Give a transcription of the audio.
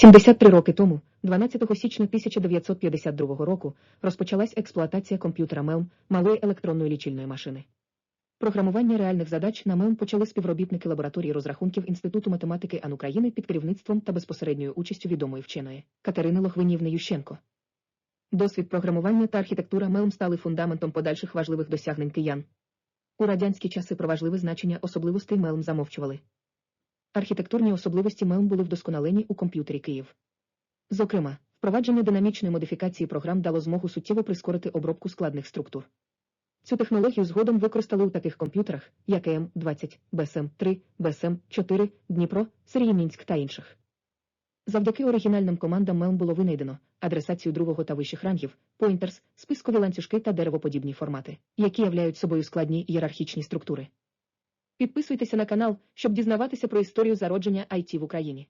73 роки тому, 12 січня 1952 року, розпочалась експлуатація комп'ютера МЕЛМ малої електронної лічильної машини. Програмування реальних задач на МЕЛМ почали співробітники лабораторії розрахунків Інституту математики АН України під керівництвом та безпосередньою участю відомої вченої Катерини Лохвинівни Ющенко. Досвід програмування та архітектура МЕЛМ стали фундаментом подальших важливих досягнень киян. У радянські часи про важливе значення особливостей МЕЛМ замовчували. Архітектурні особливості МЕЛМ були вдосконалені у комп'ютері Київ. Зокрема, впровадження динамічної модифікації програм дало змогу суттєво прискорити обробку складних структур. Цю технологію згодом використали у таких комп'ютерах, як ЕМ-20, БСМ-3, БСМ-4, Дніпро, Сергій Мінськ та інших. Завдяки оригінальним командам МЕЛМ було винайдено адресацію другого та вищих рангів, поінтерс, спискові ланцюжки та деревоподібні формати, які являють собою складні ієрархічні структури. Підписуйтеся на канал, щоб дізнаватися про історію зародження IT в Україні.